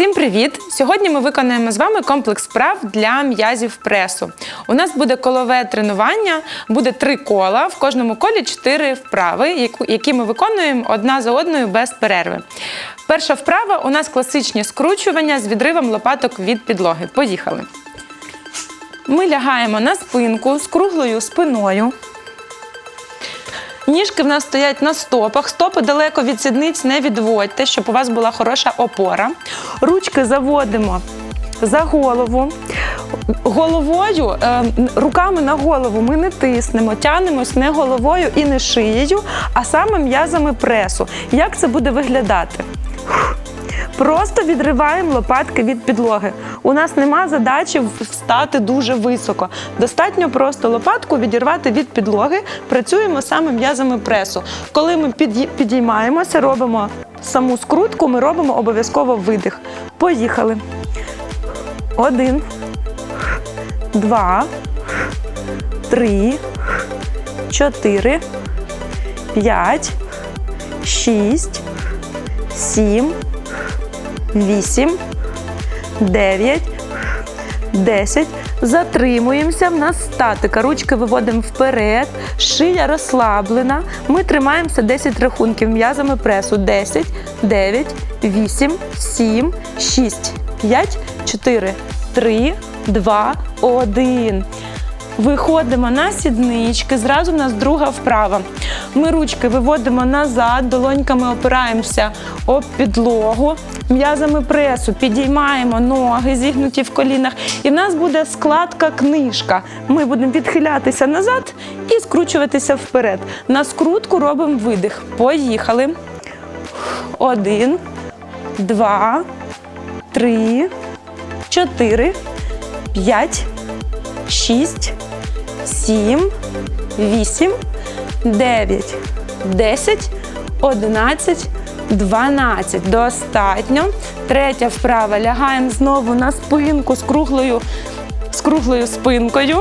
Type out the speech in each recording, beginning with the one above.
Всім привіт! Сьогодні ми виконаємо з вами комплекс вправ для м'язів пресу. У нас буде колове тренування, буде три кола. В кожному колі чотири вправи, які ми виконуємо одна за одною без перерви. Перша вправа у нас класичні скручування з відривом лопаток від підлоги. Поїхали. Ми лягаємо на спинку з круглою спиною. Ніжки в нас стоять на стопах. Стопи далеко від сідниць не відводьте, щоб у вас була хороша опора. Ручки заводимо за голову. Головою, е, руками на голову ми не тиснемо, тянемось не головою і не шиєю, а саме м'язами пресу. Як це буде виглядати? Просто відриваємо лопатки від підлоги. У нас нема задачі встати дуже високо. Достатньо просто лопатку відірвати від підлоги. Працюємо саме м'язами пресу. Коли ми підіймаємося, робимо саму скрутку, ми робимо обов'язково видих. Поїхали. Один, два, три, чотири, п'ять, шість, сім. 8, 9, 10. Затримуємося. В нас статика. Ручки виводимо вперед, шия розслаблена. Ми тримаємося 10 рахунків м'язами пресу. 10, 9, 8, 7, 6, 5, 4, 3, 2, 1. Виходимо на сіднички. Зразу в нас друга вправа. Ми ручки виводимо назад, долоньками опираємося об підлогу, м'язами пресу підіймаємо ноги, зігнуті в колінах. І в нас буде складка книжка. Ми будемо відхилятися назад і скручуватися вперед. На скрутку робимо видих. Поїхали. Один, два, три, чотири, п'ять, шість, сім, вісім, дев'ять, десять, одинадцять, дванадцять. Достатньо. Третя вправа. Лягаємо знову на спинку з круглою, з круглою спинкою.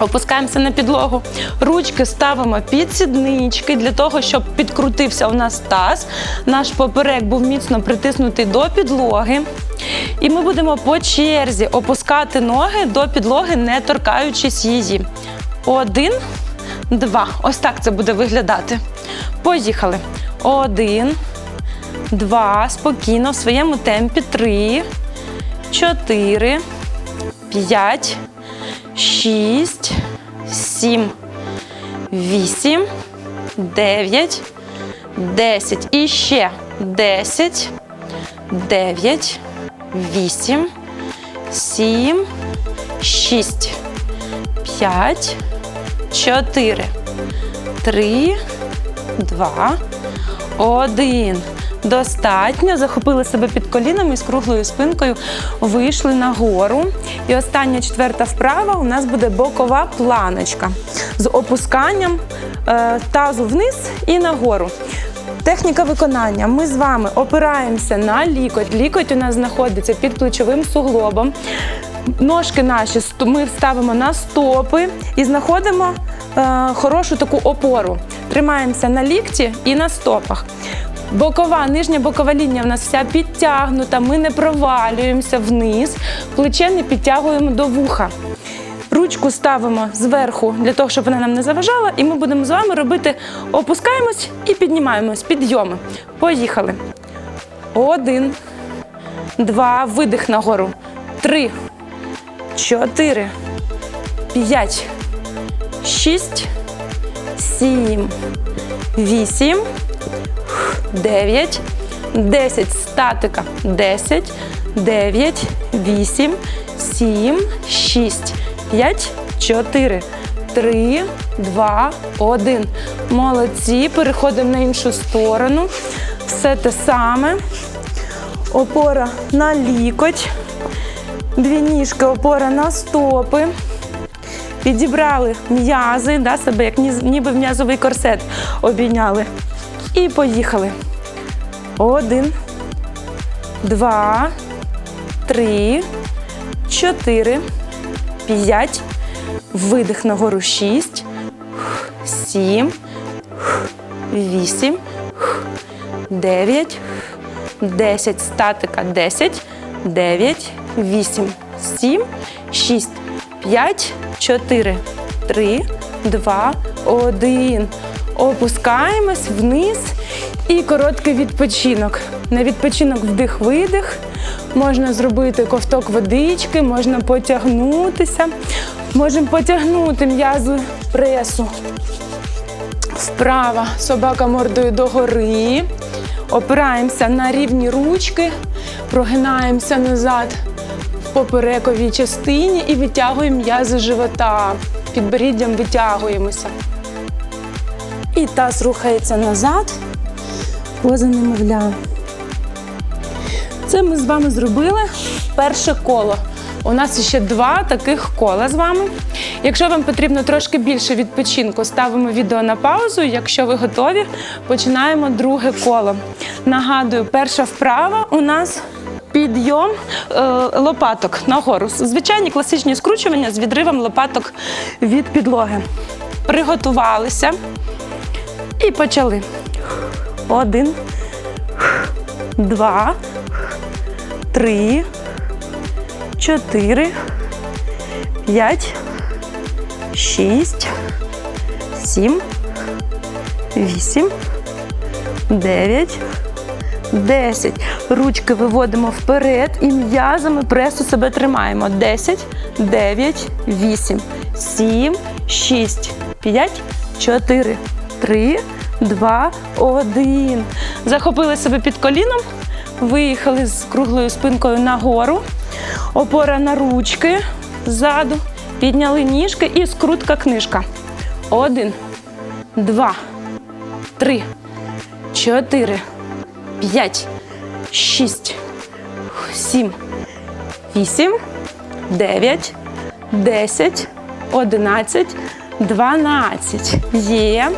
Опускаємося на підлогу. Ручки ставимо під сіднички для того, щоб підкрутився у нас таз. Наш поперек був міцно притиснутий до підлоги. І ми будемо по черзі опускати ноги до підлоги, не торкаючись її. Один, два. Ось так це буде виглядати. Поїхали. Один, два. Спокійно в своєму темпі. Три, чотири, п'ять, шість, сім, вісім, дев'ять, десять. І ще десять, дев'ять, вісім, сім, шість, п'ять, чотири, три, два, один. Достатньо. Захопили себе під колінами і з круглою спинкою вийшли нагору. І остання четверта вправа у нас буде бокова планочка з опусканням е, тазу вниз і нагору. Техніка виконання. Ми з вами опираємося на лікоть. Лікоть у нас знаходиться під плечовим суглобом. Ножки наші ми ставимо на стопи і знаходимо е, хорошу таку опору. Тримаємося на лікті і на стопах. Бокова, нижня бокова лінія в нас вся підтягнута, ми не провалюємося вниз, плече не підтягуємо до вуха. Ручку ставимо зверху для того, щоб вона нам не заважала, і ми будемо з вами робити опускаємось і піднімаємось, підйоми. Поїхали. Один, два, видих нагору. Три, чотири, п'ять, шість, сім, вісім, дев'ять, десять. Статика. Десять, дев'ять, вісім, сім, шість, п'ять, чотири, три, два, один. Молодці. Переходимо на іншу сторону. Все те саме. Опора на лікоть. Дві ніжки, опора на стопи. Підібрали м'язи, да, себе як ні- ніби в м'язовий корсет обійняли. І поїхали. Один, два, три, чотири, п'ять. Видих нагору шість, сім, вісім, дев'ять, 10. Статика 10, 9, 8, 7, 6, 5, 4, 3, 2, 1. Опускаємось вниз і короткий відпочинок. На відпочинок вдих-видих. Можна зробити ковток водички, можна потягнутися. Можемо потягнути м'язи пресу. Вправо, собака мордою догори. Опираємося на рівні ручки, прогинаємося назад в поперековій частині і витягуємо м'язи живота. Підборіддям витягуємося. І таз рухається назад, поза немовля. Це ми з вами зробили перше коло. У нас ще два таких кола з вами. Якщо вам потрібно трошки більше відпочинку, ставимо відео на паузу. Якщо ви готові, починаємо друге коло. Нагадую, перша вправа у нас підйом е, лопаток нагору. Звичайні класичні скручування з відривом лопаток від підлоги. Приготувалися і почали. Один, два, три, чотири, п'ять, шість, сім, вісім, дев'ять, десять. Ручки виводимо вперед і м'язами пресу себе тримаємо. Десять, дев'ять, вісім, сім, шість, п'ять, чотири, три, два, один. Захопили себе під коліном, виїхали з круглою спинкою нагору. Опора на ручки ззаду. Підняли ніжки і скрутка книжка. Один, два, три, чотири, п'ять, шість, сім, вісім, дев'ять, десять, одинадцять, дванадцять. Є.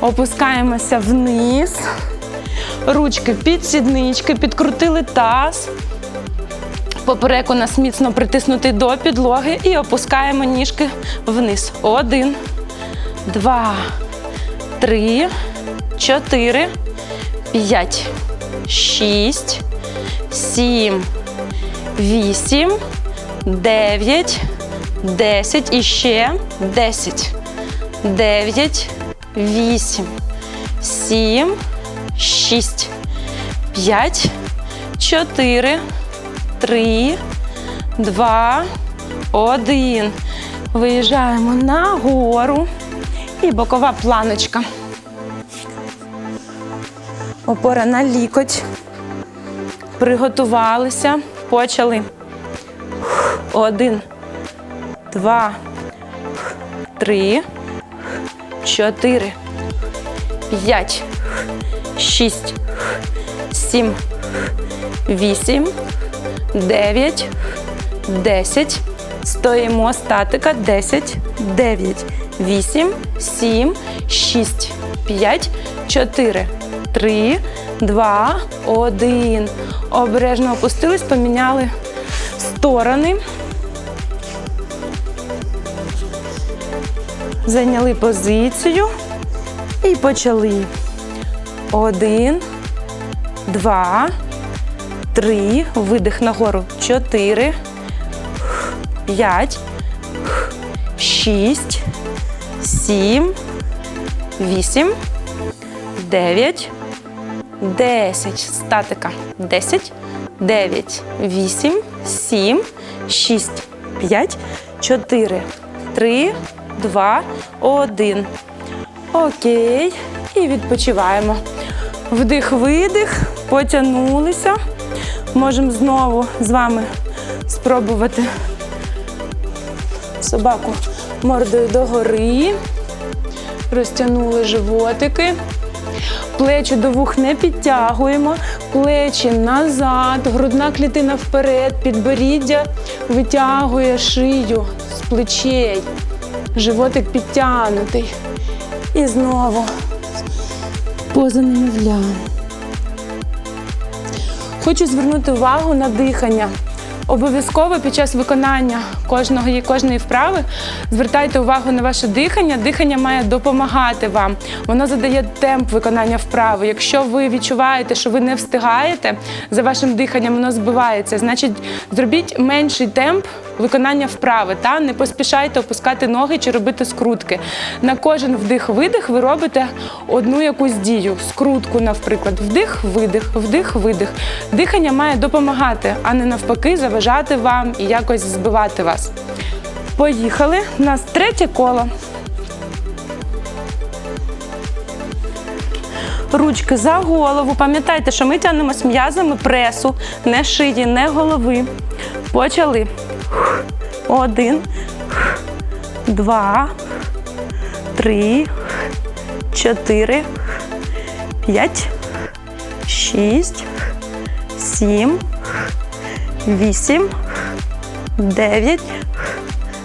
Опускаємося вниз. Ручки під сіднички, підкрутили таз. Поперек у нас міцно притиснутий до підлоги і опускаємо ніжки вниз. Один, два, три, чотири, п'ять, шість, сім, вісім, дев'ять, десять і ще десять. Дев'ять, вісім, сім, шість, п'ять, чотири. Три, два, один. Виїжджаємо нагору і бокова планочка. Опора на лікоть. Приготувалися. Почали. Один, два, три, чотири, п'ять, шість, сім, вісім. 9, 10. Стоїмо статика. 10, 9, 8, 7, 6, 5, 4, 3, 2, 1. Обережно опустились, поміняли сторони. Зайняли позицію і почали. Один, два, три, видих нагору, чотири, п'ять, шість, сім, вісім, дев'ять, десять. Статика. Десять, дев'ять, вісім, сім, шість, п'ять, чотири, три, два, один. Окей. І відпочиваємо. Вдих-видих, потягнулися. Можемо знову з вами спробувати собаку мордою догори. Розтягнули животики. Плечі до вух не підтягуємо, плечі назад, грудна клітина вперед, підборіддя витягує шию з плечей. Животик підтягнутий. І знову поза немовля. Хочу звернути увагу на дихання. Обов'язково під час виконання кожного кожної вправи звертайте увагу на ваше дихання. Дихання має допомагати вам. Воно задає темп виконання вправи. Якщо ви відчуваєте, що ви не встигаєте за вашим диханням, воно збивається. Значить, зробіть менший темп виконання вправи. Та не поспішайте опускати ноги чи робити скрутки. На кожен вдих-видих ви робите одну якусь дію. Скрутку, наприклад, вдих, видих, вдих, видих. Дихання має допомагати, а не навпаки, заважати вам і якось збивати вас. Поїхали. У нас третє коло. Ручки за голову. Пам'ятайте, що ми тягнемось м'язами пресу, не шиї, не голови. Почали. Один, два, три, чотири, п'ять, шість, сім, вісім, дев'ять,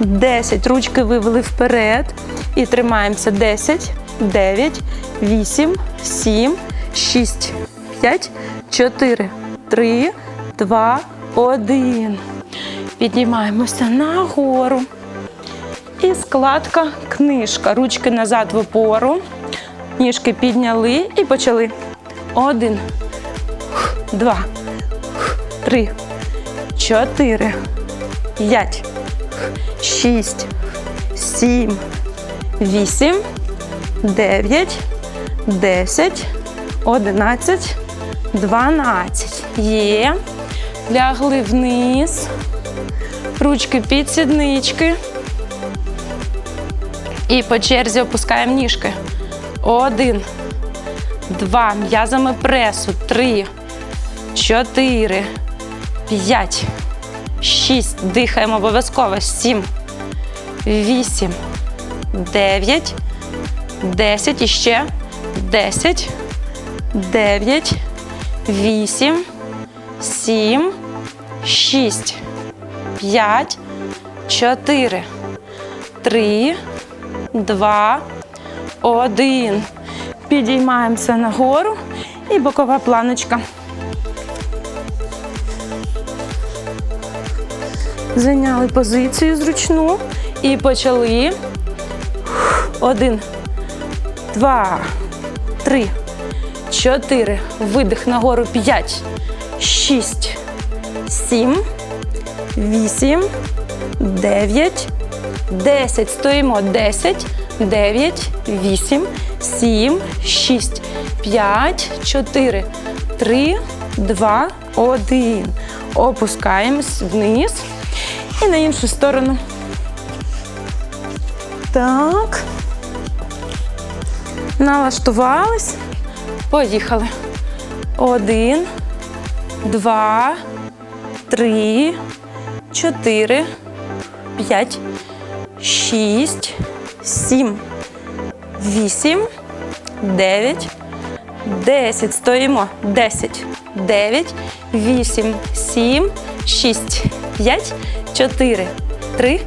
десять. Ручки вивели вперед. І тримаємося. Десять, дев'ять, вісім, сім, шість, п'ять, чотири, три, два, один. Піднімаємося нагору. І складка книжка. Ручки назад в опору. Ніжки підняли і почали. Один, два, три, чотири, п'ять, шість, сім, вісім, дев'ять, десять, одинадцять, дванадцять. Є. Лягли вниз. Ручки під сіднички. І по черзі опускаємо ніжки. Один, два. М'язами пресу. Три, чотири, п'ять, шість. Дихаємо обов'язково. Сім, вісім, дев'ять, десять. І ще. Десять, дев'ять, вісім, сім, шість. П'ять, чотири, три, два, один. Підіймаємося нагору і бокова планочка. Зайняли позицію зручну і почали. Один, два, три, чотири. Видих нагору. П'ять, шість, сім. Вісім, дев'ять, десять. Стоїмо. Десять, дев'ять, вісім, сім, шість, п'ять, чотири, три, два, один. Опускаємось вниз. І на іншу сторону. Так. Налаштувались. Поїхали. Один, два, три чотири, п'ять, шість, сім, вісім, дев'ять, десять. Стоїмо. Десять, дев'ять, вісім, сім, шість, п'ять, чотири, три,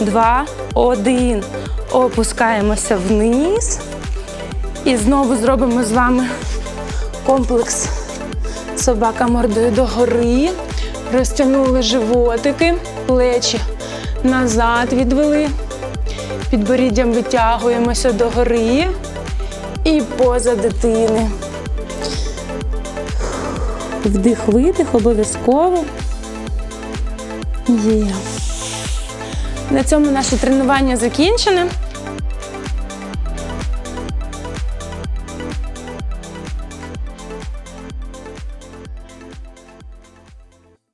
два, один. Опускаємося вниз. І знову зробимо з вами комплекс собака мордою догори. Розтягнули животики, плечі назад відвели. Підборіддям витягуємося догори і поза дитини. Вдих-видих обов'язково. Є. На цьому наше тренування закінчене.